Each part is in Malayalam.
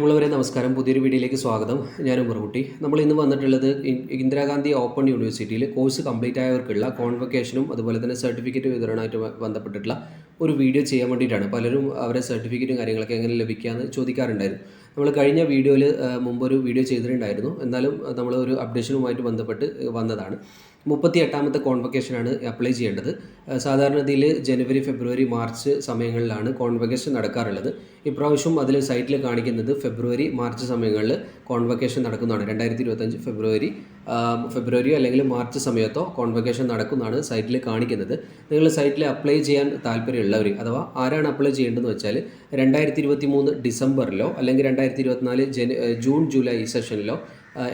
നമ്മളവരെ നമസ്കാരം. പുതിയൊരു വീഡിയോയിലേക്ക് സ്വാഗതം. ഞാൻ ഉമർകുട്ടി നമ്മൾ ഇന്ന് വന്നിട്ടുള്ളത് ഇന്ദിരാഗാന്ധി ഓപ്പൺ യൂണിവേഴ്സിറ്റിയിൽ കോഴ്സ് കംപ്ലീറ്റ് ആയവർക്കുള്ള കോൺവക്കേഷനും അതുപോലെ തന്നെ സർട്ടിഫിക്കറ്റ് വിതരണമായിട്ട് ബന്ധപ്പെട്ടിട്ടുള്ള ഒരു വീഡിയോ ചെയ്യാൻ വേണ്ടിയിട്ടാണ്. പലരും അവരെ സർട്ടിഫിക്കറ്റും കാര്യങ്ങളൊക്കെ എങ്ങനെ ലഭിക്കാമെന്ന് ചോദിക്കാറുണ്ടായിരുന്നു. നമ്മൾ കഴിഞ്ഞ വീഡിയോയിൽ മുമ്പൊരു വീഡിയോ ചെയ്തിട്ടുണ്ടായിരുന്നു. എന്നാലും നമ്മൾ ഒരു അപ്ഡേഷനുമായിട്ട് ബന്ധപ്പെട്ട് വന്നതാണ്. മുപ്പത്തി എട്ടാമത്തെ കോൺവക്കേഷനാണ് അപ്ലൈ ചെയ്യേണ്ടത്. സാധാരണ സാധാരണഗതിയിൽ ജനുവരി ഫെബ്രുവരി മാർച്ച് സമയങ്ങളിലാണ് കോൺവക്കേഷൻ നടക്കാറുള്ളത്. ഇപ്രാവശ്യം അതിൽ സൈറ്റിൽ കാണിക്കുന്നത് ഫെബ്രുവരി മാർച്ച് സമയങ്ങളിൽ കോൺവക്കേഷൻ നടക്കുന്നതാണ്. രണ്ടായിരത്തി ഇരുപത്തഞ്ച് ഫെബ്രുവരി ഫെബ്രുവരിയോ ഫെബ്രുവരി അല്ലെങ്കിൽ മാർച്ച് സമയത്തോ കോൺവക്കേഷൻ നടക്കുന്നതാണ് സൈറ്റിൽ കാണിക്കുന്നത്. നിങ്ങൾ സൈറ്റിൽ അപ്ലൈ ചെയ്യാൻ താല്പര്യമുള്ളവർ അഥവാ ആരാണ് അപ്ലൈ ചെയ്യേണ്ടതെന്ന് വെച്ചാൽ രണ്ടായിരത്തി ഇരുപത്തി മൂന്ന് ഡിസംബറിലോ അല്ലെങ്കിൽ രണ്ടായിരത്തി ഇരുപത്തിനാല് ജൂൺ ജൂലൈ സെഷനിലോ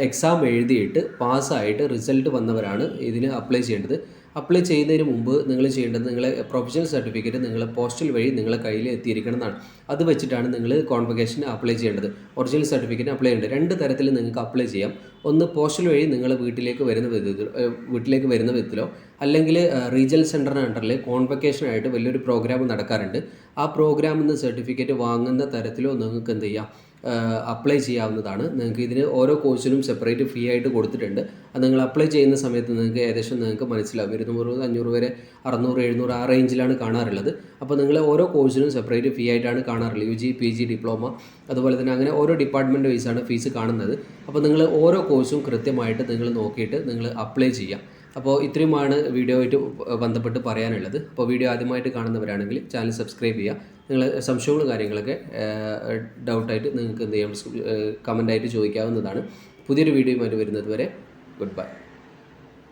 എക്സാം എഴുതിയിട്ട് പാസ്സായിട്ട് റിസൾട്ട് വന്നവരാണ് ഇതിന് അപ്ലൈ ചെയ്യേണ്ടത്. അപ്ലൈ ചെയ്യുന്നതിന് മുമ്പ് നിങ്ങൾ ചെയ്യേണ്ടത് നിങ്ങളെ പ്രൊഫഷണൽ സർട്ടിഫിക്കറ്റ് നിങ്ങൾ പോസ്റ്റൽ വഴി നിങ്ങളെ കയ്യിൽ എത്തിയിരിക്കണം എന്നാണ് അത് വെച്ചിട്ടാണ് നിങ്ങൾ കോൺവക്കേഷൻ അപ്ലൈ ചെയ്യേണ്ടത്. ഒറിജിനൽ സർട്ടിഫിക്കറ്റ് അപ്ലൈ ചെയ്യേണ്ടത്. രണ്ട് തരത്തിൽ നിങ്ങൾക്ക് അപ്ലൈ ചെയ്യാം. ഒന്ന് പോസ്റ്റൽ വഴി നിങ്ങൾ വീട്ടിലേക്ക് വരുന്ന വിധത്തിൽ വീട്ടിലേക്ക് വരുന്ന വിധത്തിലോ അല്ലെങ്കിൽ റീജിയൽ സെന്ററിന് അണ്ടറിൽ കോൺവക്കേഷനായിട്ട് വലിയൊരു പ്രോഗ്രാം നടക്കാറുണ്ട്. ആ പ്രോഗ്രാമിൽ നിന്ന് സർട്ടിഫിക്കറ്റ് വാങ്ങുന്ന തരത്തിലോ നിങ്ങൾക്ക് എന്ത് ചെയ്യാം? അപ്ലൈ ചെയ്യാവുന്നതാണ്. നിങ്ങൾക്ക് ഇതിന് ഓരോ കോഴ്സിനും സെപ്പറേറ്റ് ഫീ ആയിട്ട് കൊടുത്തിട്ടുണ്ട്. അത് നിങ്ങൾ അപ്ലൈ ചെയ്യുന്ന സമയത്ത് നിങ്ങൾക്ക് ഏകദേശം നിങ്ങൾക്ക് മനസ്സിലാവും. ഇരുന്നൂറ് അഞ്ഞൂറ് വരെ അറുന്നൂറ് എഴുന്നൂറ് ആ റേഞ്ചിലാണ് കാണാറുള്ളത്. അപ്പോൾ നിങ്ങൾ ഓരോ കോഴ്സിനും സെപ്പറേറ്റ് ഫീ ആയിട്ടാണ് കാണാറുള്ളത്. U G P G diploma അതുപോലെ തന്നെ അങ്ങനെ ഓരോ ഡിപ്പാർട്ട്മെന്റ് വൈസാണ് ഫീസ് കാണുന്നത്. അപ്പോൾ നിങ്ങൾ ഓരോ കോഴ്സും കൃത്യമായിട്ട് നിങ്ങൾ നോക്കിയിട്ട് നിങ്ങൾ അപ്ലൈ ചെയ്യാം. അപ്പോൾ ഇത്രയുമാണ് വീഡിയോ ആയിട്ട് ബന്ധപ്പെട്ട് പറയാനുള്ളത്. അപ്പോൾ വീഡിയോ ആദ്യമായിട്ട് കാണുന്നവരാണെങ്കിൽ ചാനൽ സബ്സ്ക്രൈബ് ചെയ്യുക. നിങ്ങൾ സംശയങ്ങളും കാര്യങ്ങളൊക്കെ ഡൗട്ടായിട്ട് നിങ്ങൾക്ക് എന്ത് ചെയ്യാം കമന്റായിട്ട് ചോദിക്കാവുന്നതാണ്. പുതിയൊരു വീഡിയോയുമായിട്ട് വരുന്നത് വരെ ഗുഡ് ബൈ.